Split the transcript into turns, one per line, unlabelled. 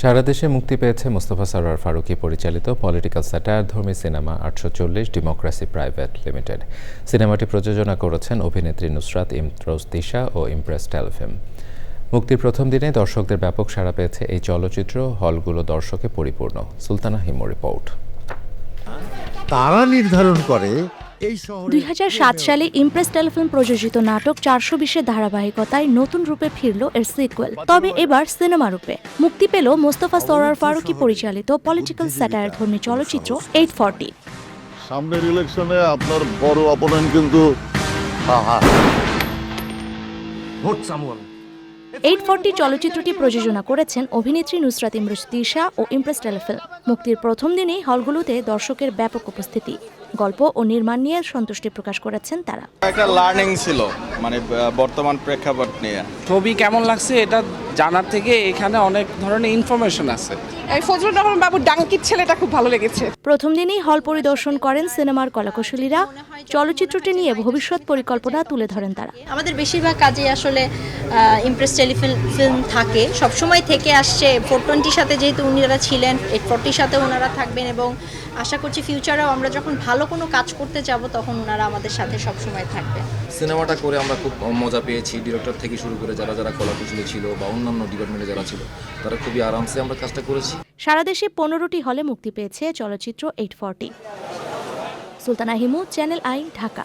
সারা দেশে মুক্তি পেয়েছে মোস্তফা সরোয়ার ফারুকী, পরিচালিত পলিটিক্যাল স্যাটায়ার ধর্মী সিনেমা আটশো চল্লিশ ডেমোক্রেসি প্রাইভেট লিমিটেড সিনেমাটি প্রযোজনা করেছেন অভিনেত্রী নুসরাত ইমরোজ দিশা ও ইমপ্রেস টেলিফিল্ম। মুক্তির প্রথম দিনে দর্শকদের ব্যাপক সাড়া পেয়েছে এই চলচ্চিত্র, হলগুলো দর্শকে পরিপূর্ণ। সুলতানা হিমো রিপোর্ট।
তারা নির্ধারণ করে দুই হাজার
সাত সালে ইমপ্রেস টেলিফিল্ম প্রযোজিত নাটক চারশো বিশের ধারাবাহিকতায় নতুন রূপে ফিরল এর সিকুয়েল তবে এবার সিনেমা রূপে। মুক্তি পেল মোস্তফা সরার ফারুকী পরিচালিত পলিটিক্যাল স্যাটায়ার ধর্মী চলচ্চিত্র এইট ফর্টি
সামনের ইলেকশনে আপনার বড় অপোনেন্ট কিন্তু
ভোট আমি
এইট ফর্টি চলচ্চিত্রটি প্রযোজনা করেছেন অভিনেত্রী নুসরাত ইমরুজ দিশা ও ইমপ্রেস টেলিফিল্ম। মুক্তির প্রথম দিনেই হলগুলোতে দর্শকের ব্যাপক উপস্থিতি। গল্প ও নির্মাণ নিয়ে সন্তুষ্টি প্রকাশ করেছেন তারা।
একটা লার্নিং ছিল মানে বর্তমান প্রেক্ষাপট নিয়ে।
ছবি কেমন লাগছে এটা জানার থেকে এখানে অনেক ধরনের ইনফরমেশন আছে।
ফজলুর রহমান বাবুর ডাঙ্কির ছেলেটা খুব ভালো লেগেছে।
প্রথম দিনেই হল পরিদর্শন করেন সিনেমার কলাকুশলীরা। চলচ্চিত্রটি নিয়ে ভবিষ্যৎ পরিকল্পনা তুলে ধরেন তারা।
আমাদের বেশিরভাগ কাজে আসলে ইমপ্রেস টেলিফিল্ম ফিল্ম থাকে। সবসময় থেকে আসছে ফোর টোয়েন্টির সাথে যেহেতু উনারা ছিলেন এইট ফোরটির সাথে ওনারা থাকবেন এবং আশা করছি ফিউচারেও আমরা যখন ভালো কোনো কাজ করতে যাব তখন ওনারা আমাদের সাথে সবসময় থাকবেন।
সিনেমাটা করে আমরা খুব মজা পেয়েছি। ডিরেক্টর থেকে শুরু করে যারা যারা কলাকুশলী ছিল বা অন্যান্য ডিপার্টমেন্টে যারা ছিল তারা খুবই আরামসে আমরা কাজটা করেছি।
সারা দেশে পনেরোটি হলে মুক্তি পেয়েছে চলচ্চিত্র eight forty. Sultana Himu channel I Dhaka.